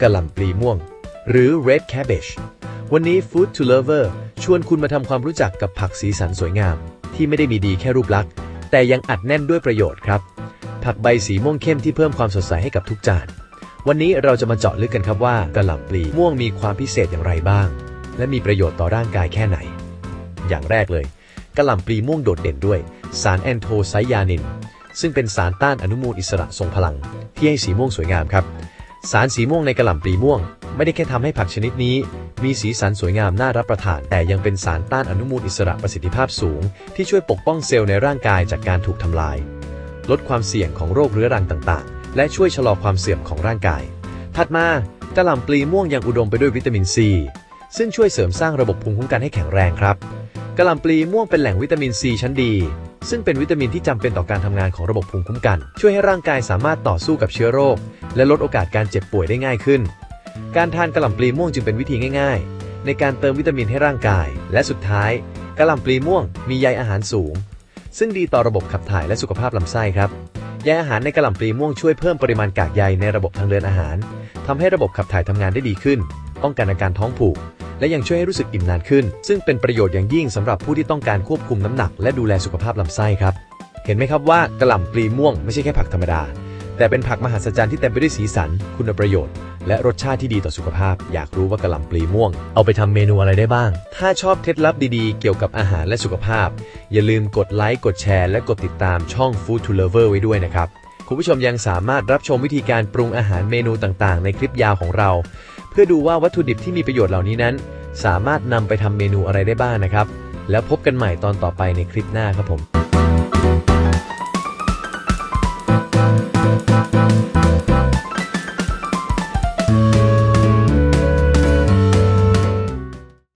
กะหล่ำปลีม่วง หรือ red cabbage วันนี้ Food to Lover ชวนคุณมาทำความรู้จักกับผักสีสันสวยงาม ที่ไม่ได้มีดีแค่รูปลักษณ์ แต่ยังอัดแน่นด้วยประโยชน์ครับ ผักใบสีม่วงเข้มที่เพิ่มความสดใสให้กับทุกจาน วันนี้เราจะมาเจาะลึกกันครับว่ากะหล่ำปลีม่วงมีความพิเศษอย่างไรบ้าง และมีประโยชน์ต่อร่างกายแค่ไหน อย่างแรกเลยกะหล่ำปลีม่วงโดดเด่นด้วย สารแอนโทไซยานิน ซึ่งเป็นสารต้านอนุมูลอิสระทรงพลัง ที่ให้สีม่วงสวยงามครับ สารสีม่วงในกระหล่ำปลีม่วง ไม่ได้แค่ทำให้ผักชนิดนี้ มีสีสันสวยงามน่ารับประทาน แต่ยังเป็นสารต้านอนุมูลอิสระประสิทธิภาพสูง ที่ช่วยปกป้องเซลล์ในร่างกายจากการถูกทำลาย ลดความเสี่ยงของโรคเรื้อรังต่างๆ และช่วยชะลอความเสื่อมของร่างกาย ถัดมากระหล่ำปลีม่วงยังอุดมไปด้วยวิตามินซี ซึ่งช่วยเสริมสร้างระบบภูมิคุ้มกันให้แข็งแรงครับกระหล่ำปลีม่วงเป็นแหล่งวิตามินซีชั้นดี ซึ่งเป็นวิตามินที่จำเป็นต่อการทำงานของระบบภูมิคุ้มกัน ช่วยให้ร่างกายสามารถต่อสู้กับเชื้อโรค และลดโอกาสการเจ็บป่วยได้ง่ายขึ้น การทานกระหล่ำปลีม่วงจึงเป็นวิธีง่าย ๆ ในการเติมวิตามินให้ร่างกาย และสุดท้ายกระหล่ำปลีม่วงมีใยอาหารสูง ซึ่งดีต่อระบบขับถ่ายและสุขภาพลำไส้ครับใยอาหารในกระหล่ำปลีม่วงช่วยเพิ่มปริมาณกากใยในระบบทางเดินอาหารทำให้ระบบขับถ่ายทำงานได้ดีขึ้น ป้องกันอาการท้องผูก และยังช่วยให้รู้สึกอิ่มนานขึ้น ซึ่งเป็นประโยชน์อย่างยิ่งสำหรับผู้ที่ต้องการควบคุมน้ำหนัก และดูแลสุขภาพลำไส้ครับ เห็นไหมครับว่ากระหล่ำปลีม่วงไม่ใช่แค่ผักธรรมดา แต่เป็นผักมหัศจรรย์ที่เต็มไปด้วยสีสัน คุณประโยชน์ และรสชาติที่ดีต่อสุขภาพ อยากรู้ว่ากะหล่ำปลีม่วง เอาไปทำเมนูอะไรได้บ้าง ถ้าชอบเคล็ดลับดีๆ เกี่ยวกับอาหารและสุขภาพ อย่าลืมกดไลค์ กดแชร์ และกดติดตามช่อง Food to Lover ไว้ด้วยนะครับ คุณผู้ชมยังสามารถรับชมวิธีการปรุงอาหารเมนูต่างๆ ในคลิปยาวของเรา เพื่อดูว่าวัตถุดิบที่มีประโยชน์เหล่านี้นั้น สามารถนำไปทำเมนูอะไรได้บ้างนะครับ แล้วพบกันใหม่ตอนต่อไปในคลิปหน้าครับผม